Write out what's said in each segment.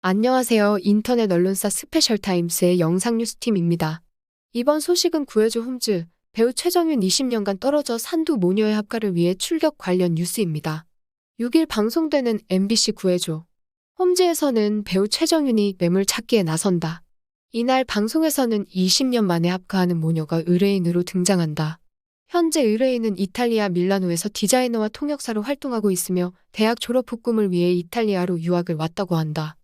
안녕하세요. 인터넷 언론사 스페셜타임스의 영상뉴스팀입니다. 이번 소식은 구해줘 홈즈, 배우 최정윤 20년간 떨어져 산두 모녀의 합가를 위해 출격 관련 뉴스입니다. 6일 방송되는 MBC 구해줘. 홈즈에서는 배우 최정윤이 매물 찾기에 나선다. 이날 방송에서는 20년 만에 합가하는 모녀가 의뢰인으로 등장한다. 현재 의뢰인은 이탈리아 밀라노에서 디자이너와 통역사로 활동하고 있으며 대학 졸업 후 꿈을 위해 이탈리아로 유학을 왔다고 한다.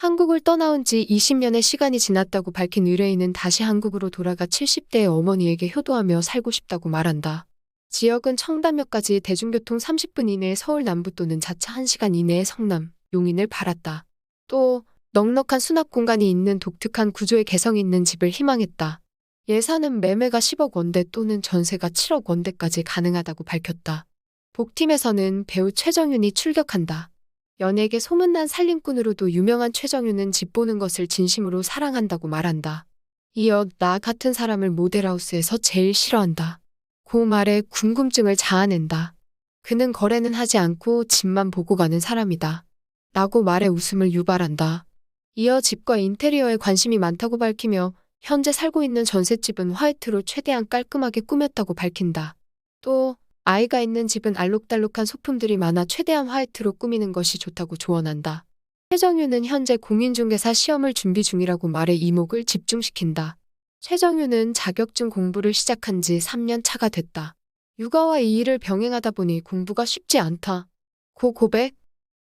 한국을 떠나온 지 20년의 시간이 지났다고 밝힌 의뢰인은 다시 한국으로 돌아가 70대의 어머니에게 효도하며 살고 싶다고 말한다. 지역은 청담역까지 대중교통 30분 이내의 서울 남부 또는 자차 1시간 이내의 성남, 용인을 바랐다. 또 넉넉한 수납 공간이 있는 독특한 구조의 개성 있는 집을 희망했다. 예산은 매매가 10억 원대 또는 전세가 7억 원대까지 가능하다고 밝혔다. 복팀에서는 배우 최정윤이 출격한다. 연예계 소문난 살림꾼으로도 유명한 최정윤은 집 보는 것을 진심으로 사랑한다고 말한다. 이어 나 같은 사람을 모델하우스에서 제일 싫어한다. 고 말에 궁금증을 자아낸다. 그는 거래는 하지 않고 집만 보고 가는 사람이다. 라고 말에 웃음을 유발한다. 이어 집과 인테리어에 관심이 많다고 밝히며 현재 살고 있는 전셋집은 화이트로 최대한 깔끔하게 꾸몄다고 밝힌다. 또 아이가 있는 집은 알록달록한 소품들이 많아 최대한 화이트로 꾸미는 것이 좋다고 조언한다. 최정유는 현재 공인중개사 시험을 준비 중이라고 말해 이목을 집중시킨다. 최정유는 자격증 공부를 시작한 지 3년 차가 됐다. 육아와 이 일을 병행하다 보니 공부가 쉽지 않다. 고 고백?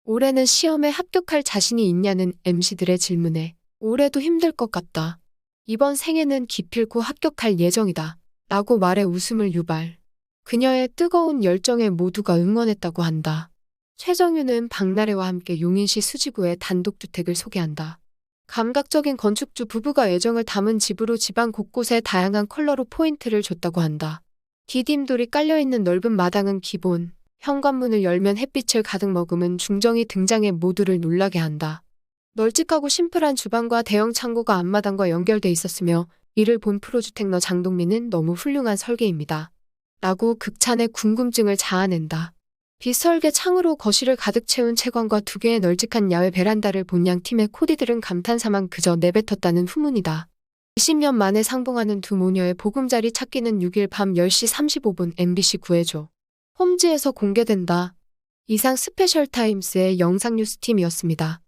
올해는 시험에 합격할 자신이 있냐는 MC들의 질문에 올해도 힘들 것 같다. 이번 생에는 기필코 합격할 예정이다. 라고 말해 웃음을 유발. 그녀의 뜨거운 열정에 모두가 응원했다고 한다. 최정유는 박나래와 함께 용인시 수지구의 단독주택을 소개한다. 감각적인 건축주 부부가 애정을 담은 집으로 집안 곳곳에 다양한 컬러로 포인트를 줬다고 한다. 디딤돌이 깔려있는 넓은 마당은 기본, 현관문을 열면 햇빛을 가득 머금은 중정이 등장해 모두를 놀라게 한다. 널찍하고 심플한 주방과 대형 창고가 앞마당과 연결돼 있었으며 이를 본 프로주택너 장동민은 너무 훌륭한 설계입니다. 라고 극찬의 궁금증을 자아낸다. 빗설계 창으로 거실을 가득 채운 채광과 두 개의 널찍한 야외 베란다를 본양 팀의 코디들은 감탄사만 그저 내뱉었다는 후문이다. 20년 만에 상봉하는 두 모녀의 보금자리 찾기는 6일 밤 10시 35분 MBC 구해줘. 홈즈에서 공개된다. 이상 스페셜 타임스의 영상 뉴스팀이었습니다.